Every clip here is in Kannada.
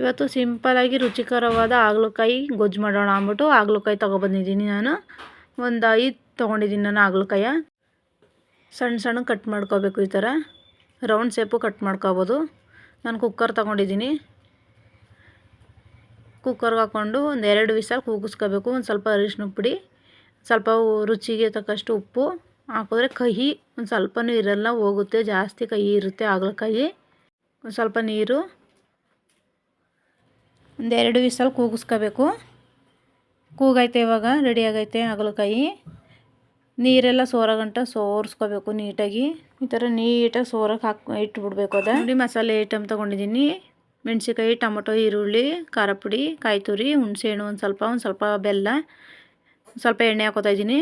ಇವತ್ತು ಸಿಂಪಲಾಗಿ ರುಚಿಕರವಾದ ಹಾಗಲಕಾಯಿ ಗೊಜ್ಜು ಮಾಡೋಣ ಅಂದ್ಬಿಟ್ಟು ಹಾಗಲಕಾಯಿ ತೊಗೊಬಂದಿದ್ದೀನಿ ನಾನು. ಒಂದು ಐದು ತೊಗೊಂಡಿದ್ದೀನಿ ನಾನು ಹಾಗಲಕಾಯ. ಸಣ್ಣ ಸಣ್ಣ ಕಟ್ ಮಾಡ್ಕೋಬೇಕು ಈ ಥರ. ರೌಂಡ್ ಶೇಪು ಕಟ್ ಮಾಡ್ಕೋಬೋದು. ನಾನು ಕುಕ್ಕರ್ ತೊಗೊಂಡಿದ್ದೀನಿ. ಕುಕ್ಕರ್ಗೆ ಹಾಕ್ಕೊಂಡು ಒಂದು ಎರಡು ವಿಸಲ್ ಕೂಗಿಸ್ಕೋಬೇಕು. ಒಂದು ಸ್ವಲ್ಪ ಅರಿಶಿನ ಪುಡಿ ಸ್ವಲ್ಪ ರುಚಿಗೆ ತಕ್ಕಷ್ಟು ಉಪ್ಪು ಹಾಕಿದ್ರೆ ಕಹಿ ಒಂದು ಸ್ವಲ್ಪನೂ ಇರಲ್ಲ, ಹೋಗುತ್ತೆ. ಜಾಸ್ತಿ ಕಹಿ ಇರುತ್ತೆ ಹಾಗಲಕಾಯಿ. ಒಂದು ಸ್ವಲ್ಪ ನೀರು. ಒಂದೆರಡು ವಿಸಲ್ ಕೂಗಿಸ್ಕೋಬೇಕು. ಕೂಗೈತೆ ಇವಾಗ ರೆಡಿ ಆಗೈತೆ ಹಾಗಲಕಾಯಿ. ನೀರೆಲ್ಲ ಸೋರಗಂಟ ಸೋರಿಸ್ಕೋಬೇಕು ನೀಟಾಗಿ. ಈ ಥರ ನೀಟಾಗಿ ಸೋರಕ್ಕೆ ಹಾಕಿ, ಇಟ್ಬಿಡ್ಬೇಕು ಅದ. ನೋಡಿ ಮಸಾಲೆ ಐಟಮ್ ತೊಗೊಂಡಿದ್ದೀನಿ. ಮೆಣಸಿಕಾಯಿ ಟೊಮೊಟೊ, ಈರುಳ್ಳಿ, ಖಾರ ಪುಡಿ, ಕಾಯಿ ತುರಿ ಹುಣಸೆಹಣ್ಣು ಒಂದು ಸ್ವಲ್ಪ ಒಂದು ಸ್ವಲ್ಪ ಬೆಲ್ಲ ಸ್ವಲ್ಪ ಎಣ್ಣೆ ಹಾಕೋತಾ ಇದ್ದೀನಿ.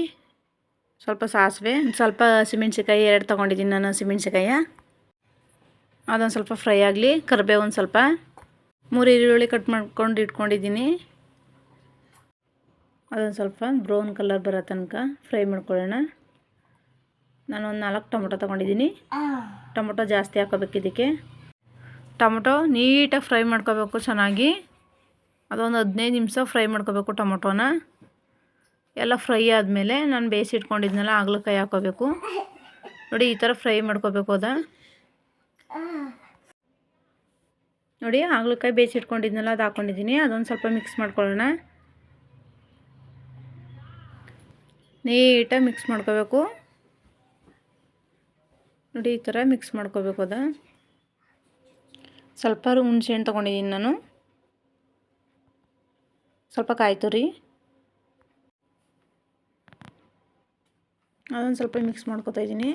ಸ್ವಲ್ಪ ಸಾಸಿವೆ ಸ್ವಲ್ಪ ಹಸಿಮೆಣ್ಸಿಕಾಯಿ ಎರಡು ತೊಗೊಂಡಿದ್ದೀನಿ ನಾನು ಹಸಿಮೆಣ್ಸಿಕಾಯ ಅದೊಂದು ಸ್ವಲ್ಪ ಫ್ರೈ ಆಗಲಿ, ಕರಿಬೇವು ಒಂದು ಸ್ವಲ್ಪ. ಮೂರು ಈರುಳ್ಳಿ ಕಟ್ ಮಾಡ್ಕೊಂಡು ಇಟ್ಕೊಂಡಿದ್ದೀನಿ. ಅದೊಂದು ಸ್ವಲ್ಪ ಬ್ರೌನ್ ಕಲರ್ ಬರೋ ತನಕ ಫ್ರೈ ಮಾಡ್ಕೊಳ್ಳೋಣ. ನಾನು ಒಂದು ನಾಲ್ಕು ಟೊಮೊಟೊ ತೊಗೊಂಡಿದ್ದೀನಿ. ಟೊಮೊಟೊ ಜಾಸ್ತಿ ಹಾಕೋಬೇಕು ಇದಕ್ಕೆ. ಟೊಮೊಟೊ ನೀಟಾಗಿ ಫ್ರೈ ಮಾಡ್ಕೋಬೇಕು ಚೆನ್ನಾಗಿ. ಅದೊಂದು ಹದಿನೈದು ನಿಮಿಷ ಫ್ರೈ ಮಾಡ್ಕೋಬೇಕು ಟೊಮೊಟೊನ. ಎಲ್ಲ ಫ್ರೈ ಆದಮೇಲೆ ನಾನು ಬೇಯಿಸಿಟ್ಕೊಂಡಿದ್ನೆಲ್ಲ ಆಗ್ಲಕಾಯಿ ಹಾಕೋಬೇಕು. ನೋಡಿ ಈ ಥರ ಫ್ರೈ ಮಾಡ್ಕೋಬೇಕು ಅದ. ನೋಡಿ ಹಾಗಲಕಾಯಿ ಬೇಯಿಸಿಟ್ಕೊಂಡಿದ್ನಲ್ಲ ಅದು ಹಾಕ್ಕೊಂಡಿದ್ದೀನಿ ಅದೊಂದು ಸ್ವಲ್ಪ ಮಿಕ್ಸ್ ಮಾಡ್ಕೊಳ್ಳೋಣ. ನೀಟಾಗಿ ಮಿಕ್ಸ್ ಮಾಡ್ಕೋಬೇಕು. ನೋಡಿ ಈ ಥರ ಮಿಕ್ಸ್ ಮಾಡ್ಕೋಬೇಕು ಅದು. ಸ್ವಲ್ಪ ಹುಣಸೆ ಹಣ್ಣು ತೊಗೊಂಡಿದ್ದೀನಿ ನಾನು. ಸ್ವಲ್ಪ ಕಾಯಿ ತುರಿ. ಅದೊಂದು ಸ್ವಲ್ಪ ಮಿಕ್ಸ್ ಮಾಡ್ಕೊತಾ ಇದ್ದೀನಿ.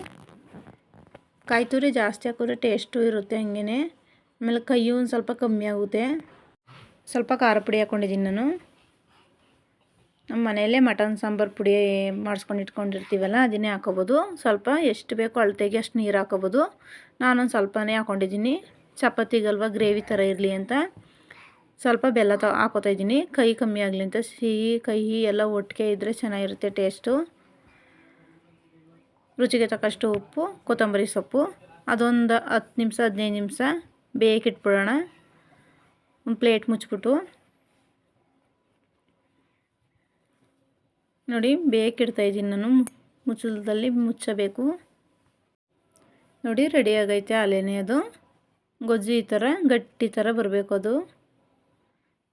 ಕಾಯಿ ತುರಿ ಜಾಸ್ತಿ ಹಾಕಿದ್ರೆ ಟೇಸ್ಟು ಇರುತ್ತೆ ಹಂಗೇ ಆಮೇಲೆ ಕೈಯು ಒಂದು ಸ್ವಲ್ಪ ಕಮ್ಮಿ ಆಗುತ್ತೆ. ಸ್ವಲ್ಪ ಖಾರ ಪುಡಿ ಹಾಕ್ಕೊಂಡಿದ್ದೀನಿ ನಾನು. ನಮ್ಮ ಮನೆಯಲ್ಲೇ ಮಟನ್, ಸಾಂಬಾರು ಪುಡಿ ಮಾಡಿಸ್ಕೊಂಡು ಇಟ್ಕೊಂಡಿರ್ತೀವಲ್ಲ, ಅದನ್ನೇ ಹಾಕೋಬೋದು. ಸ್ವಲ್ಪ ಎಷ್ಟು ಬೇಕೋ ಅಳತೆಗೆ ಅಷ್ಟು ನೀರು ಹಾಕೋಬೋದು. ನಾನೊಂದು ಸ್ವಲ್ಪನೇ ಹಾಕ್ಕೊಂಡಿದ್ದೀನಿ ಚಪಾತಿಗಲ್ವ ಗ್ರೇವಿ ಥರ ಇರಲಿ ಅಂತ. ಸ್ವಲ್ಪ ಬೆಲ್ಲ ತ, ಹಾಕೋತಾ ಇದ್ದೀನಿ. ಕೈ ಕಮ್ಮಿ ಆಗಲಿ ಅಂತ. ಸಿಹಿ, ಕಹಿ ಎಲ್ಲ ಒಟ್ಟಿಗೆ ಇದ್ದರೆ ಚೆನ್ನಾಗಿರುತ್ತೆ ಟೇಸ್ಟು. ರುಚಿಗೆ ತಕ್ಕಷ್ಟು ಉಪ್ಪು, ಕೊತ್ತಂಬರಿ ಸೊಪ್ಪು. ಅದೊಂದು ಹತ್ತು ನಿಮಿಷ, ಹದಿನೈದು ನಿಮಿಷ ಬೇಯಕ್ಕಿಟ್ಬಿಡೋಣ ಒಂದು ಪ್ಲೇಟ್ ಮುಚ್ಚಿಬಿಟ್ಟು. ನೋಡಿ ಬೇಕಿಡ್ತಾಯಿದ್ದೀನಿ ನಾನು. ಮುಚ್ಚಲದಲ್ಲಿ ಮುಚ್ಚಬೇಕು. ನೋಡಿ ರೆಡಿ ಆಗೈತೆ ಅಲೆನೇ ಅದು. ಗೊಜ್ಜು ಈ ಥರ, ಗಟ್ಟಿ ಥರ ಬರಬೇಕು ಅದು.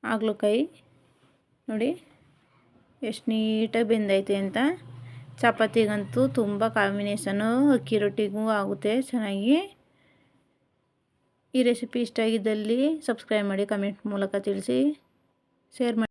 ಆಗ್ಲಕಾಯಿ ನೋಡಿ, ಎಷ್ಟು ನೀಟಾಗಿ ಬೆಂದೈತೆ ಅಂತ. ಚಪಾತಿಗಂತೂ ತುಂಬ ಕಾಂಬಿನೇಷನು ಅಕ್ಕಿ ರೊಟ್ಟಿಗೂ ಆಗುತ್ತೆ ಚೆನ್ನಾಗಿ. ಈ ರೆಸಿಪಿ ಇಷ್ಟ ಆಗಿದ್ದಲ್ಲಿ ಸಬ್ಸ್ಕ್ರೈಬ್ ಮಾಡಿ ಕಮೆಂಟ್ ಮೂಲಕ ತಿಳಿಸಿ. ಶೇರ್ ಮಾಡಿ.